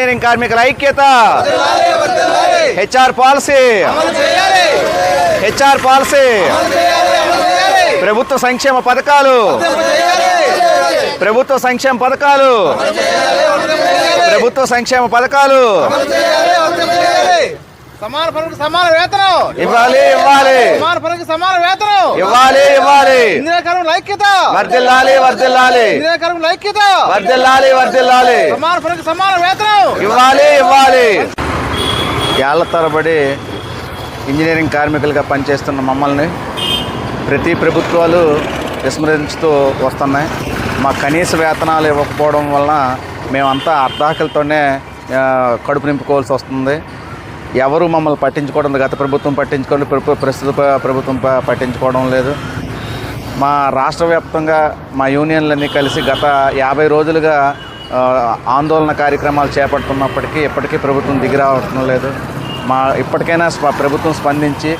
Engineering కార్మికుల ఐక్యత. HR policy HR policy ప్రభుత్వ సంక్షేమ పథకాలు. ప్రభుత్వ సంక్షేమ పథకాలు. ప్రభుత్వ సంక్షేమ పథకాలు. సమాన పనికి సమాన వేతనం. ఇవ్వాలి ఇవ్వాలి. సమాన పనికి సమాన వేతనం. ఇవ్వాలి ఇవ్వాలి. ఇందిరా కార్మికుల ఐక్యత. వర్దిల్లాలి వర్దిల్లాలి ఇందిరా కార్మికుల ఐక్యత. వర్దిల్లాలి వర్దిల్లాలి సమాన పనికి సమాన వేతనం. ఇవ్వాలి ఇవ్వాలి. ఏళ్ళ తరబడి ఇంజనీరింగ్ కార్మికులుగా పనిచేస్తున్న మమ్మల్ని ప్రతి ప్రభుత్వాలు విస్మరించుతూ వస్తున్నాయి. మా కనీస వేతనాలు ఇవ్వకపోవడం వలన మేమంతా అర్ధాకలతోనే కడుపు నింపుకోవాల్సి వస్తుంది. ఎవరు మమ్మల్ని పట్టించుకోవడం గత ప్రభుత్వం పట్టించుకోండి ప్రస్తుత ప్రభుత్వం పట్టించుకోవడం లేదు. మా రాష్ట్ర వ్యాప్తంగా మా యూనియన్లన్నీ కలిసి గత యాభై రోజులుగా ఆందోళన కార్యక్రమాలు చేపడుతున్నప్పటికీ ఇప్పటికీ ప్రభుత్వం దిగిరావటం లేదు. మా ఇప్పటికైనా స్ప- ప్రభుత్వం స్పందించి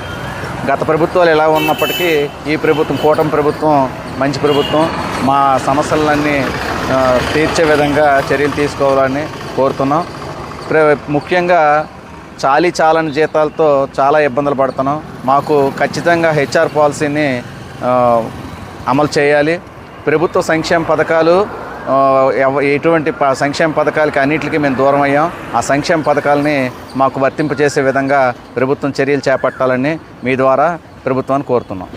గత ప్రభుత్వాలు ఎలా ఉన్నప్పటికీ ఈ ప్రభుత్వం కూటమి ప్రభుత్వం మంచి ప్రభుత్వం మా సమస్యలన్నీ తీర్చే విధంగా చర్యలు తీసుకోవాలని కోరుతున్నాం. ప్ర- ముఖ్యంగా చాలీ చాలని జీతాలతో చాలా ఇబ్బందులు పడుతున్నాం. మాకు ఖచ్చితంగా హెచ్ఆర్ పాలసీని అమలు చేయాలి. ప్రభుత్వ సంక్షేమ పథకాలు ఎవ- ఎటువంటి సంక్షేమ పథకాలకి అన్నింటికి మేము దూరం అయ్యాం. ఆ సంక్షేమ పథకాలని మాకు వర్తింపజేసే విధంగా ప్రభుత్వం చర్యలు చేపట్టాలని మీ ద్వారా ప్రభుత్వాన్ని కోరుతున్నాం.